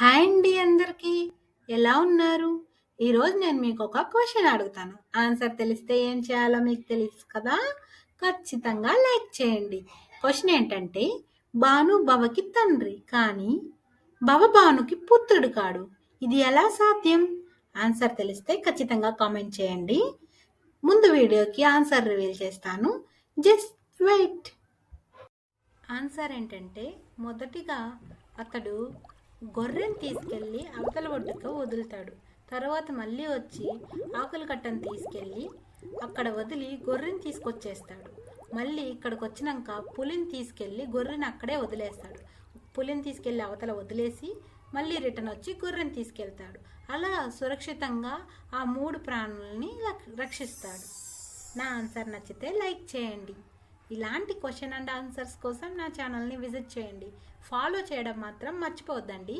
Hi అండి అందరికీ. ఎలా ఉన్నారు? ఈరోజు నేను మీకు ఒక క్వశ్చన్ అడుగుతాను. ఆన్సర్ తెలిస్తే ఏం చేయాలో మీకు తెలుసు కదా? ఖచ్చితంగా లైక్ చేయండి. క్వశ్చన్ ఏంటంటే భాను భవకి తండ్రి కానీ భవ భానుకి పుత్రుడు కాడు. ఇది ఎలా సాధ్యం? ఆన్సర్ తెలిస్తే ఖచ్చితంగా కామెంట్ చేయండి. ముందు వీడియోకి ఆన్సర్ రివీల్ చేస్తాను. Just wait. ఆన్సర్ ఏంటంటే మొదటిగా అతడు గొర్రెను తీసుకెళ్ళి అవతల ఒడ్డుకు వదులుతాడు. తర్వాత మళ్ళీ వచ్చి ఆకుల కట్టను తీసుకెళ్ళి అక్కడ వదిలి గొర్రెని తీసుకొచ్చేస్తాడు. మళ్ళీ ఇక్కడికి వచ్చినాక పులిని తీసుకెళ్ళి గొర్రెని అక్కడే వదిలేస్తాడు. పులిని తీసుకెళ్ళి అవతల వదిలేసి మళ్ళీ రిటర్న్ వచ్చి గొర్రెని తీసుకెళ్తాడు. అలా సురక్షితంగా ఆ మూడు ప్రాణుల్ని రక్షిస్తాడు. నా ఆన్సర్ నచ్చితే లైక్ చేయండి. ఇలాంటి క్వశ్చన్ అండ్ ఆన్సర్స్ కోసం నా ఛానల్ని విజిట్ చేయండి. ఫాలో చేయడం మాత్రం మర్చిపోవద్దండి.